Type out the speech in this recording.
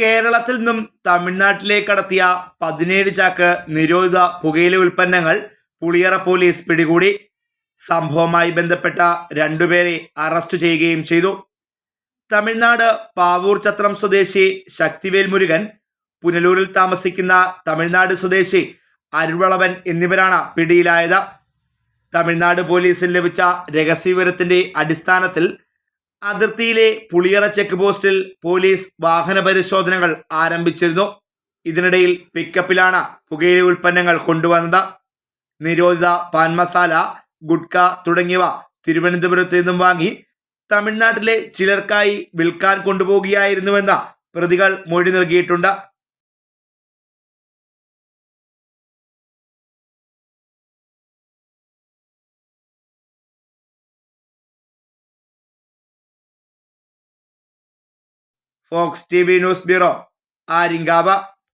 കേരളത്തിൽ നിന്നും തമിഴ്നാട്ടിലേക്ക് കടത്തിയ പതിനേഴ് ചാക്ക് നിരോധിത പുകയില ഉൽപ്പന്നങ്ങൾ പുളിയറ പോലീസ് പിടികൂടി. സംഭവവുമായി ബന്ധപ്പെട്ട രണ്ടുപേരെ അറസ്റ്റ് ചെയ്യുകയും ചെയ്തു. തമിഴ്നാട് പാവൂർ ചത്രം സ്വദേശി ശക്തിവേൽ മുരുകൻ പുനലൂരിൽ താമസിക്കുന്ന തമിഴ്നാട് സ്വദേശി അരുളവൻ എന്നിവരാണ് പിടിയിലായത്. തമിഴ്നാട് പോലീസിൽ ലഭിച്ച രഹസ്യവിവരത്തിന്റെ അടിസ്ഥാനത്തിൽ അതിർത്തിയിലെ പുളിയറ ചെക്ക് പോസ്റ്റിൽ പോലീസ് വാഹന പരിശോധനകൾ ആരംഭിച്ചിരുന്നു. ഇതിനിടയിൽ പിക്കപ്പിലാണ് പുകയില ഉൽപ്പന്നങ്ങൾ കൊണ്ടുവന്നത്. നിരോധിത പാൻ മസാല ഗുഡ്ക തുടങ്ങിയവ തിരുവനന്തപുരത്ത് നിന്നും വാങ്ങി തമിഴ്നാട്ടിലെ ചിലർക്കായി വിൽക്കാൻ കൊണ്ടുപോകുകയായിരുന്നുവെന്ന പ്രതികൾ മൊഴി നൽകിയിട്ടുണ്ട്. Fox T news bureau Aryankavu